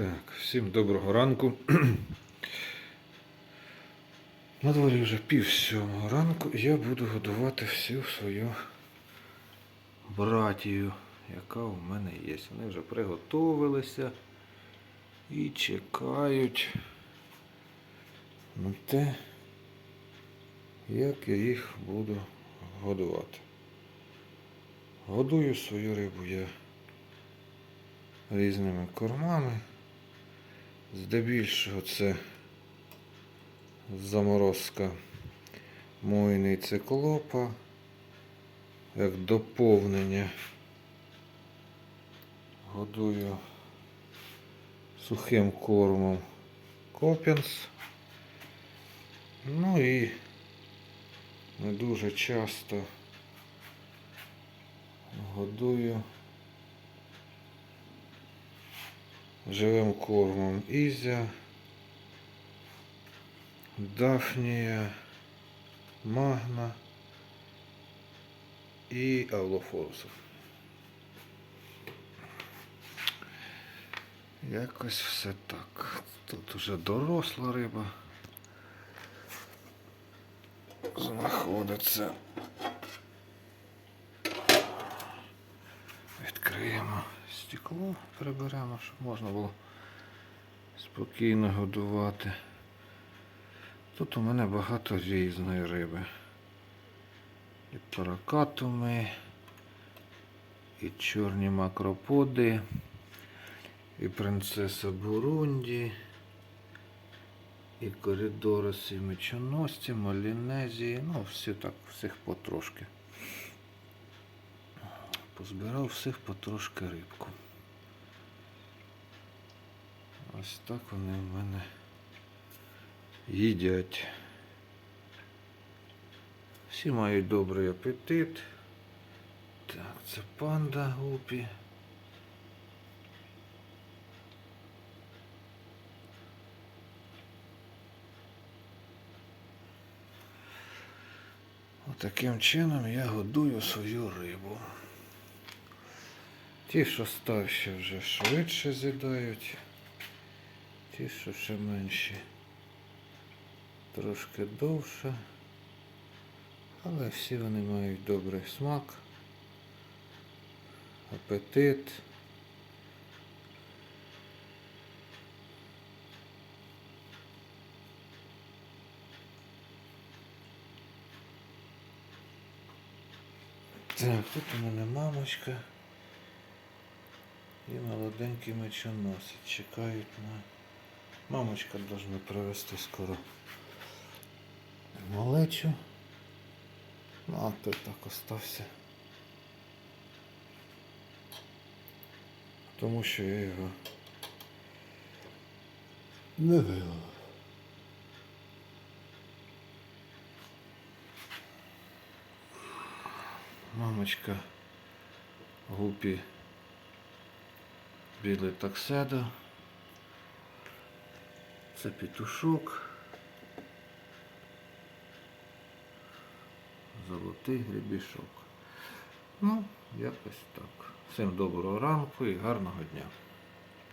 Так, всім доброго ранку. На дворі вже пів сьомого ранку я буду годувати всю свою братію, яка у мене є. Вони вже приготовилися і чекають на те, як я їх буду годувати. Годую свою рибу я різними кормами. Здебільшого це заморозка мойний циклопа, як доповнення. Годую сухим кормом Копінс. Ну і не дуже часто годую живим кормом Ізя, Дафнія, Магна і Авлофорусов. Якось все так. Тут уже доросла риба знаходиться. Відкриємо стекло, приберемо, щоб можна було спокійно годувати. Тут у мене багато різної риби. І паракатуми, і чорні макроподи, і принцеса Бурунді, і коридориси мечоносці, малінезії, ну всі так, всіх потрошки. Позбирав всіх потрошки рибку. Ось так вони в мене їдять. Всі мають добрий апетит. Так, це панда гупі. Отаким чином я годую свою рибу. Ті, що старші вже швидше з'їдають, ті, що ще менші, трошки довше, але всі вони мають добрий смак, апетит. Так, тут у мене мамочка. І молоденький мечоносець. Чекають на... Мамочка должна привезти скоро малечу. Ну, а той так остався. Тому що я його не вивела. Мамочка гупі білий такседа. Це петушок. Золотий гребішок. Ну, якось так. Всім доброго ранку і гарного дня.